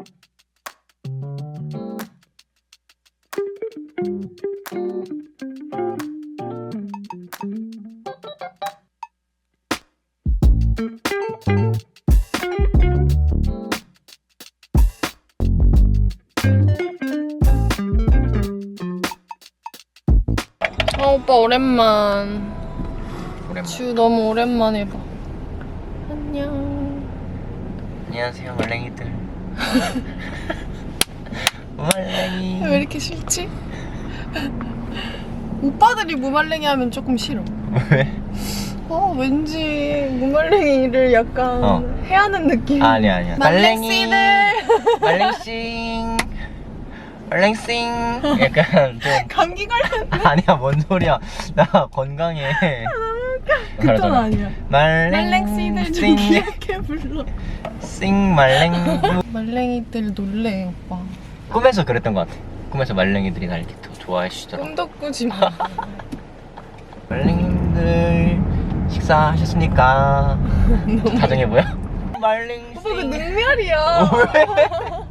아 오빠 오랜만. 오랜만. 주 너무 오랜만에 봐. 안녕. 안녕하세요 말랭이들 말랭이 왜 이렇게 싫지? 오빠들이 무말랭이 하면 조금 싫어. 왜? 어 왠지 무말랭이를 약간 어. 해하는 느낌. 아니야 아니야 말랭이들. 말랭싱 말랭싱 약간 좀 감기 걸렸. 아니야 뭔 소리야 나 건강해 그건 아니야. 말랭이들 좀 귀엽게 불러. 싱 말랭 말랭이들 놀래 오빠. 꿈에서 그랬던 것 같아 꿈에서 말랭이들이 날 이렇게 더 좋아해 주시더라고 꿈도 꾸지 마. 말랭이들 식사하셨습니까? 다정해 보여? 말랭 오빠 그 능멸이야.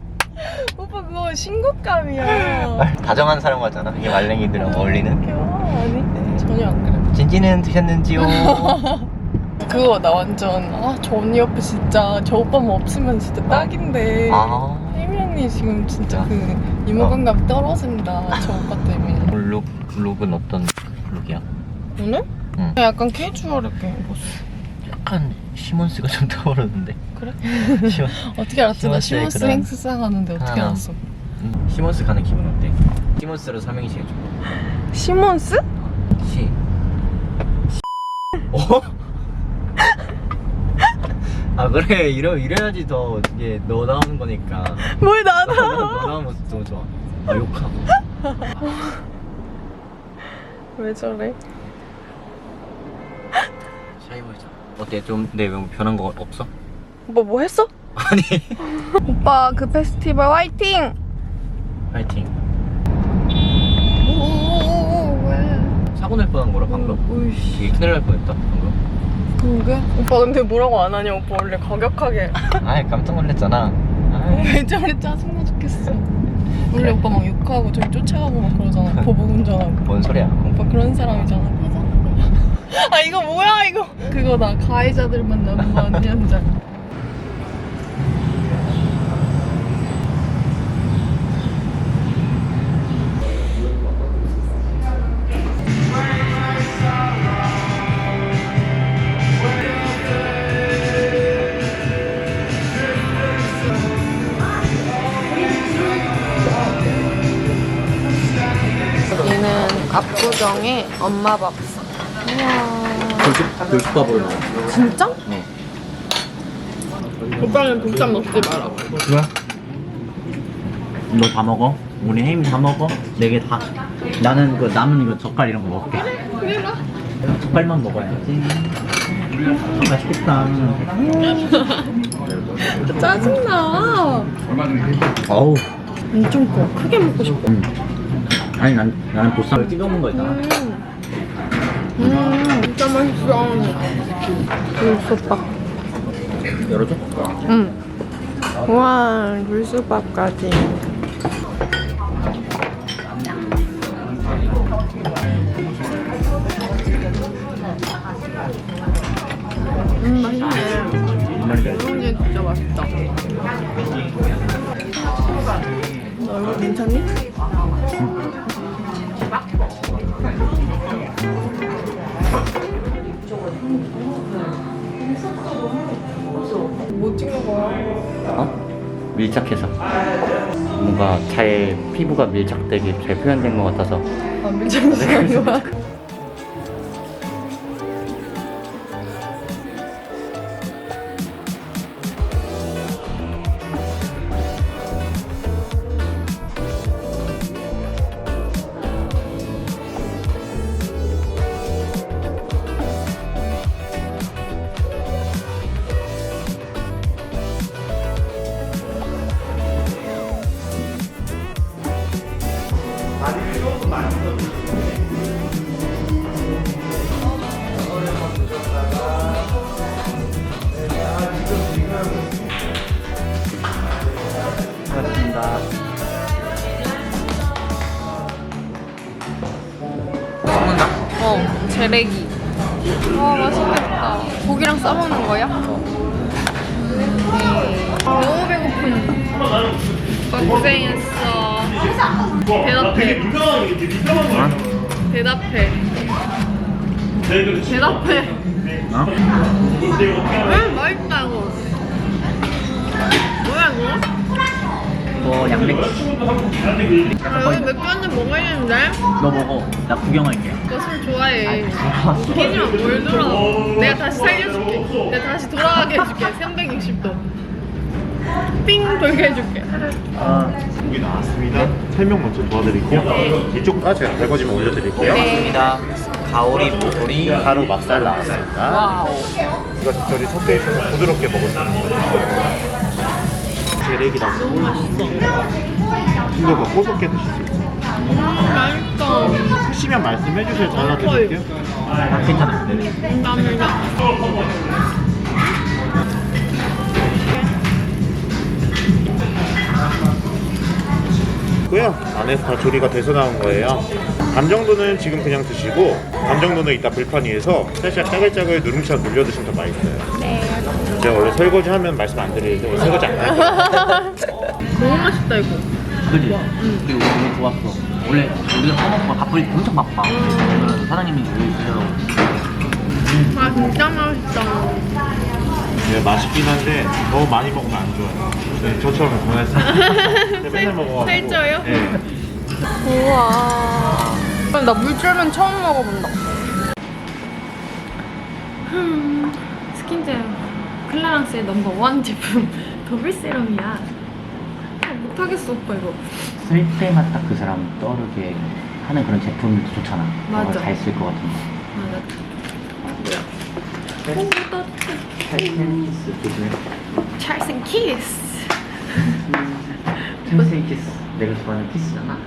오빠 그거 신곡감이야. 다정한 사람 같잖아 이게 말랭이들랑 어울리는 귀여워. 아니 전혀 안 그래. 진지는 드셨는지요? 그거 나 완전 아저 언니 옆에 진짜 저 오빠만 없으면 진짜 딱인데 아 혜미 언니 지금 진짜 아. 그 이모감감 떨어진다 저 오빠 때문에 룩, 룩은 어떤 룩이야? 오늘? 응. 약간 캐주얼하게 입었어 약간 시몬스가 좀 떠오르는데 그래? 시몬, 어떻게 알았지? 나 시몬스의 시몬스 그런- 행스상 하는데 어떻게 아. 알았어? 음, 시몬스 가는 기분 어때? 시몬스로 삼행시 해줘 시몬스? 시 어? 아 그래 이러, 이래야지 더 이게 너 나오는 거니까 뭘 나나 너 나오는 모습 너무 좋아 아 욕하고 왜 저래? 샤이보이자 어때 좀내 외모 변한 거 없어? 오빠 뭐 했어? 아니 오빠 그 페스티벌 화이팅! 파이팅 오오오오 왜? 사고 날 뻔한 거라 방금 오이씨 큰일 날 뻔했다 방금 그러게? 오빠 근데 뭐라고 안 하냐? 오빠 원래 과격하게. 아이 깜짝 놀랐잖아. 아이, 왜 저래 짜증나 죽겠어. 원래 그래. 오빠 막 욕하고 저기 쫓아가고 막 그러잖아. 보복 운전하고. 뭔 소리야? 오빠 그런 사람이잖아. 아 이거 뭐야 이거? 그거다 가해자들 만나는 거 아니야 진짜 압구정의 엄마 밥상. 우와 돌솥, 돌솥밥으로 나와 진짜? 네 오빠는 국산 먹지 마라. 그래? 이거 다 먹어? 우리 혜임 다 먹어? 네 개 다. 나는 그 남은 이거 젓갈 이런 거 먹을게. 그래 라 젓갈만 먹어야지. 맛있겠다. 짜증나. 어우. 엄청 커 크게 먹고 싶어. 음. 아니 난, 나는 보쌈 찍어 먹는 거 있잖아 음, 음 진짜 맛있어. 굴솥밥. 열어줘? 응. 우와 굴솥밥까지. 음 맛있네. 말이야 우동전 진짜 맛있다. 너 이거 괜찮니? 뭐 찍는 거야? 어? 밀착해서 뭔가 잘 피부가 밀착되게 잘 표현된 것 같아서 아 밀착한 거야? 싸먹는 거야? 네. 너무 배고픈. 고생했어. 대답해. 대답해. 대답해. 어? 응 맛있다 이거. 뭐야 이거? 뭐 양배추 아, 여기 맥주 한잔 먹어야겠는데? 너 먹어 나 구경할게 너 술 좋아해. 웃기지만 뭘 들어. 내가 다시 살려줄게. 내가 다시 돌아가게 해줄게. 360도. 삥 돌게 해줄게. 아 고기 나왔습니다. 설명 먼저 도와드릴게요. 이쪽 제가 달궈지면 올려드릴게요. 좋습니다 가오리 모조리 가루 맛살 나왔습니다. 와우. 이거 적절히 섞여 있어서 부드럽게 먹을 수 있는 거 죠. 재래기랑 너무 맛있어. 근데 그 고소하게 드실 수 있어요. 음, 맛있어. 하시면 말씀해 주세요. 잘라드릴게요. 아 괜찮아 네. 감사합니다. 고요 안에서 다 조리가 돼서 나온 거예요. 감 정도는 지금 그냥 드시고 감 정도는 이따 불판 위에서 살짝 짜글짜글 누룽지처럼 눌려 드시면 더 맛있어요. 네. 제가 원래 설거지 하면 말씀 안 드리는데 오늘 설거지 안 할 거예요. 너무 맛있다 이거. 그지? 그리고 오늘 좋았어 원래 우리가 써먹고 때 엄청 바빠 오늘은 사장님이 요리 주셔서 아 진짜 맛있다. 네, 맛있긴 한데 너무 많이 먹으면 안 좋아요. 네, 저처럼 보냈어요. 맨날 먹어가지고. 살쪄요? 네. 우와. 나 물쫄면 처음 먹어본다. 음, 스킨젤 클라랑스의 넘버 원 제품 더블 세럼이야. 아, 못하겠어 오빠 이거. 쓸 때마다 그 사람 떠오르게 하는 그런 제품도 좋잖아 맞아. 잘쓸 것 같은 거 맞아. 뭐야? 오 따뜻해. 찰센키스 조심해 찰생 키스. 찰센 키스 내가 좋아하는 키스잖아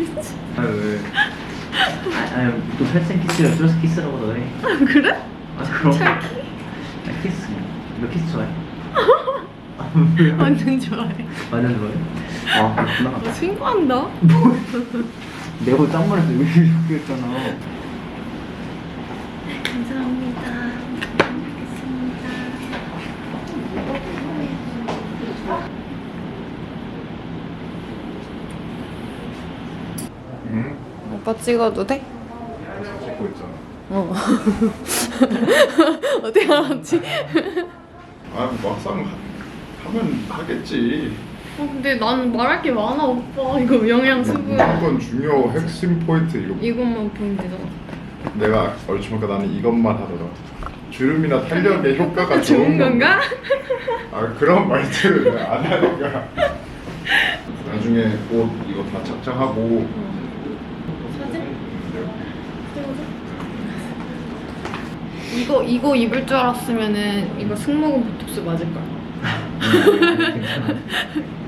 미치. 아 왜? 아, 아니 또 찰센키스가 줄여서 키스라고 너해 그래? 아 그럼 찰키? 나 키스 너 키스 좋아해? 아, 왜요? 완전 좋아해. 완전 좋아해? 아 그렇구나 너 친구한다. 내가 짱말해서 왜 이렇게 했잖아 감사합니다. 응? 오빠 찍어도 돼? 찍고 있잖아. 어. 어떻게 알았지? 아 막상 하면 하겠지. 어, 근데 나는 말할 게 많아 오빠. 이거 영양 수분. 이건 중요 핵심 포인트 이거. 이것만 포인트잖아. 내가 얼추 보니까 나는 이것만 하더라. 주름이나 탄력의 효과가 좋은 건가? 아 그런 말들을 왜안 하니까. 나중에 옷 이거 다 착장하고 사진? 이거 이거 입을 줄 알았으면은 이거 승모근 보톡스 맞을 걸. 괜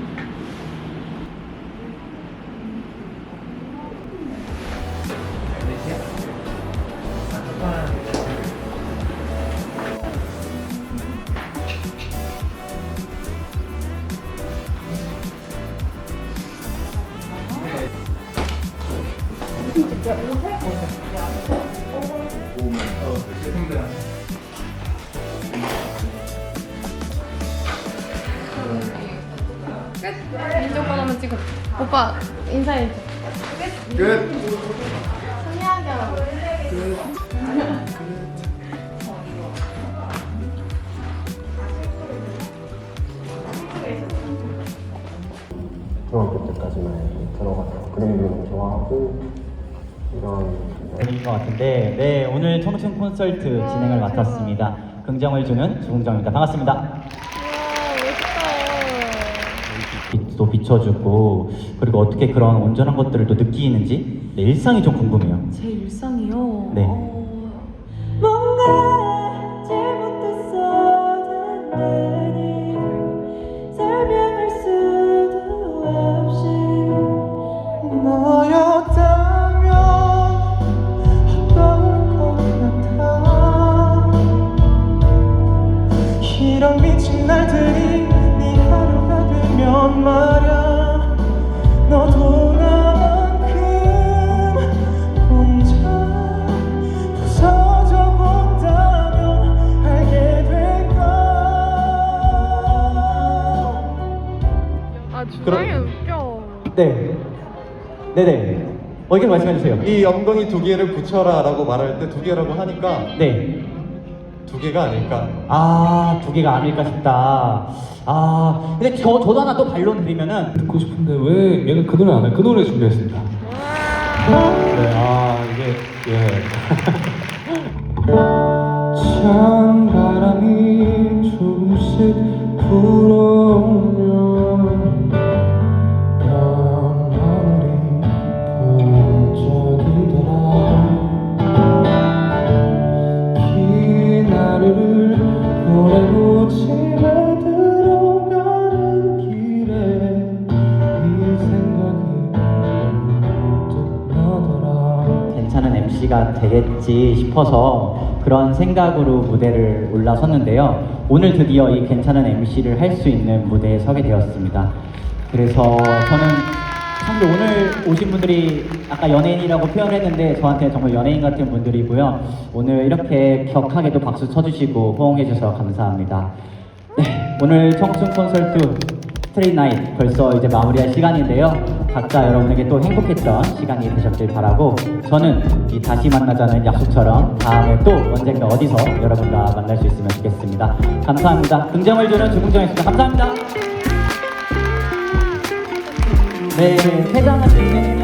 인정 하나만 찍어. 오빠 인사해. 끝. 상냥하게 하라고. 중학교 때까지만 들어가서 그림 그리는 거 좋아하고 이런 분위기인 것 같은데 네 오늘 청춘 콘서트 진행을 맡았습니다. 긍정을 주는 주공정입니다. 반갑습니다. 비춰주고 그리고 어떻게 그런 온전한 것들을 또 느끼는지 네, 일상이 좀 궁금해요. 제 일상이요. 네. 어, 말씀해 주세요. 이 엉덩이 두 개를 붙여라라고 말할 때 두 개라고 하니까 네. 두 개가 아닐까. 아, 두 개가 아닐까 싶다. 아, 근데 저, 저도 하나 또 반론 드리면은, 듣고 싶은데 왜 얘가 그 노래 안 해? 그 노래 준비했습니다. 네, 아 이게 예. 찬 되겠지 싶어서 그런 생각으로 무대를 올라섰는데요. 오늘 드디어 이 괜찮은 MC를 할 수 있는 무대에 서게 되었습니다. 그래서 저는 사실 오늘 오신 분들이 아까 연예인이라고 표현했는데 저한테 정말 연예인 같은 분들이고요. 오늘 이렇게 격하게도 박수 쳐주시고 호응해주셔서 감사합니다. 네, 오늘 청춘 콘서트 스트레이 나잇 벌써 이제 마무리할 시간인데요. 각자 여러분에게 또 행복했던 시간이 되셨길 바라고 저는 이 다시 만나자는 약속처럼 다음에 또 언젠가 어디서 여러분과 만날 수 있으면 좋겠습니다. 감사합니다. 긍정을 주는 주궁정이었습니다. 감사합니다. 네, 퇴장할 때는요.